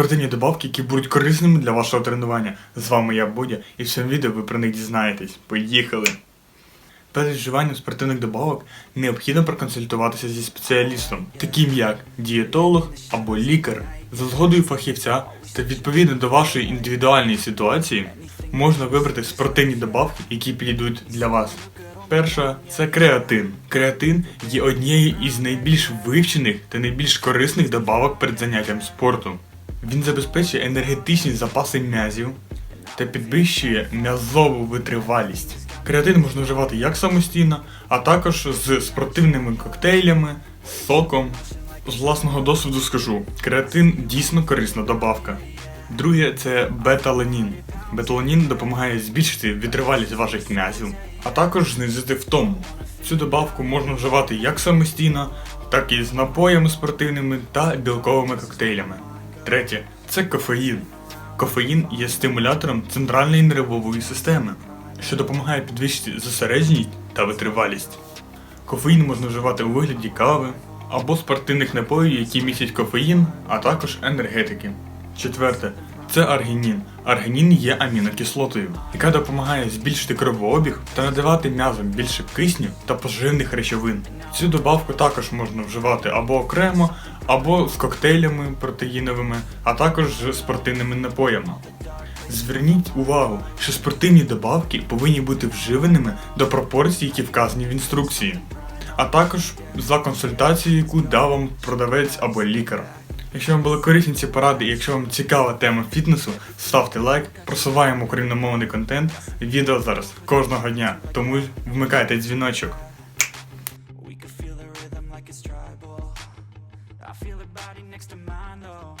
спортивні добавки, які будуть корисними для вашого тренування. З вами я Бодя, і в цьому відео ви про них дізнаєтесь. Поїхали! Перед вживанням спортивних добавок необхідно проконсультуватися зі спеціалістом, таким як дієтолог або лікар. За згодою фахівця та відповідно до вашої індивідуальної ситуації можна вибрати спортивні добавки, які підійдуть для вас. Перша це креатин. Креатин є однією із найбільш вивчених та найбільш корисних добавок перед заняттям спорту. Він забезпечує енергетичні запаси м'язів та підвищує м'язову витривалість. Креатин можна вживати як самостійно, а також з спортивними коктейлями, соком. З власного досвіду скажу, креатин дійсно корисна добавка. Друге це беталенін. Беталенін допомагає збільшити витривалість ваших м'язів, а також знизити втому. Цю добавку можна вживати як самостійно, так і з напоями спортивними та білковими коктейлями. Третє це кофеїн. Кофеїн є стимулятором центральної нервової системи, що допомагає підвищити зосередженість та витривалість. Кофеїн можна вживати у вигляді кави або спортивних напоїв, які містять кофеїн, а також енергетики. Четверте це аргінін. Аргінін є амінокислотою, яка допомагає збільшити кровообіг та надавати м'язам більше кисню та поживних речовин. Цю добавку також можна вживати або окремо, або з коктейлями протеїновими, а також з спортивними напоями. Зверніть увагу, що спортивні добавки повинні бути вживаними до пропорцій, які вказані в інструкції, а також за консультацією, яку дав вам продавець або лікар. Якщо вам були корисні ці поради, і якщо вам цікава тема фітнесу, ставте лайк, просуваємо україномовний контент. Відео зараз кожного дня, тому вмикайте дзвіночок. I feel her body next to mine, though.